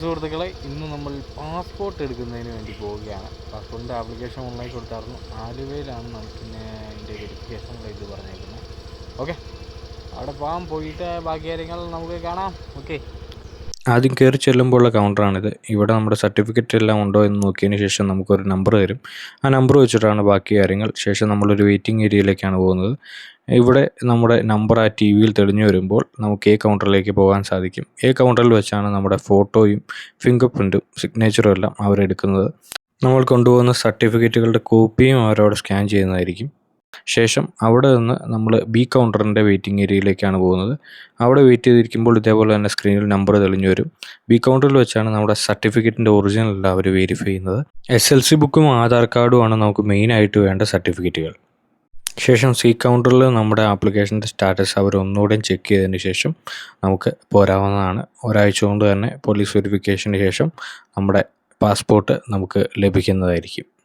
സുഹൃത്തുക്കളെ ഇന്ന് നമ്മൾ പാസ്പോർട്ട് എടുക്കുന്നതിന് വേണ്ടി പോവുകയാണ്. പാസ്പോർട്ടിന്റെ ആപ്ലിക്കേഷൻ ഓൺലൈൻ കൊടുത്തായിരുന്നു. ആലുവയിലാണ് നമുക്ക് ഇന്ന് അതിന്റെ വെരിഫിക്കേഷൻ ഇത് പറഞ്ഞേക്കുന്നത്. ഓക്കെ അവിടെ പോകാൻ പോയിട്ട് ബാക്കി കാര്യങ്ങൾ നമുക്ക് കാണാം. ഓക്കെ ആദ്യം കയറി ചെല്ലുമ്പോഴുള്ള കൗണ്ടറാണിത് ഇവിടെ നമ്മുടെ സർട്ടിഫിക്കറ്റ് എല്ലാം ഉണ്ടോ എന്ന് നോക്കിയതിന് ശേഷം നമുക്കൊരു നമ്പർ തരും. ആ നമ്പർ വെച്ചിട്ടാണ് ബാക്കി കാര്യങ്ങൾ. ശേഷം നമ്മളൊരു വെയിറ്റിംഗ് ഏരിയയിലേക്കാണ് പോകുന്നത്. ഇവിടെ നമ്മുടെ നമ്പർ ആ ടി വിയിൽ തെളിഞ്ഞു വരുമ്പോൾ നമുക്ക് എ കൗണ്ടറിലേക്ക് പോകാൻ സാധിക്കും. എ കൗണ്ടറിൽ വെച്ചാണ് നമ്മുടെ ഫോട്ടോയും ഫിംഗർ പ്രിന്റും സിഗ്നേച്ചറും എല്ലാം അവരെടുക്കുന്നത്. നമ്മൾ കൊണ്ടുപോകുന്ന സർട്ടിഫിക്കറ്റുകളുടെ കോപ്പിയും അവരവിടെ സ്കാൻ ചെയ്യുന്നതായിരിക്കും. ശേഷം അവിടെ നിന്ന് നമ്മൾ ബി കൗണ്ടറിന്റെ വെയിറ്റിംഗ് ഏരിയയിലേക്കാണ് പോകുന്നത്. അവിടെ വെയിറ്റ് ചെയ്തിരിക്കുമ്പോൾ ഇതേപോലെ തന്നെ സ്ക്രീനിൽ നമ്പർ തെളിഞ്ഞു വരും. ബി കൗണ്ടറിൽ വെച്ചാണ് നമ്മുടെ സർട്ടിഫിക്കറ്റിന്റെ ഒറിജിനൽ അവർ വെരിഫൈ ചെയ്യുന്നത്. എസ് എൽ സി ബുക്കും ആധാർ കാർഡുമാണ് നമുക്ക് മെയിൻ ആയിട്ട് വേണ്ട സർട്ടിഫിക്കറ്റുകൾ ശേഷം സി കൗണ്ടറിൽ നമ്മുടെ ആപ്ലിക്കേഷന്റെ സ്റ്റാറ്റസ് അവർ ഒന്നുകൂടെ ചെക്ക് ചെയ്തതിന് ശേഷം നമുക്ക് പോരാവുന്നതാണ്. ഒരാഴ്ച കൊണ്ട് തന്നെ പോലീസ് വെരിഫിക്കേഷന് ശേഷം നമ്മുടെ പാസ്പോർട്ട് നമുക്ക് ലഭിക്കുന്നതായിരിക്കും.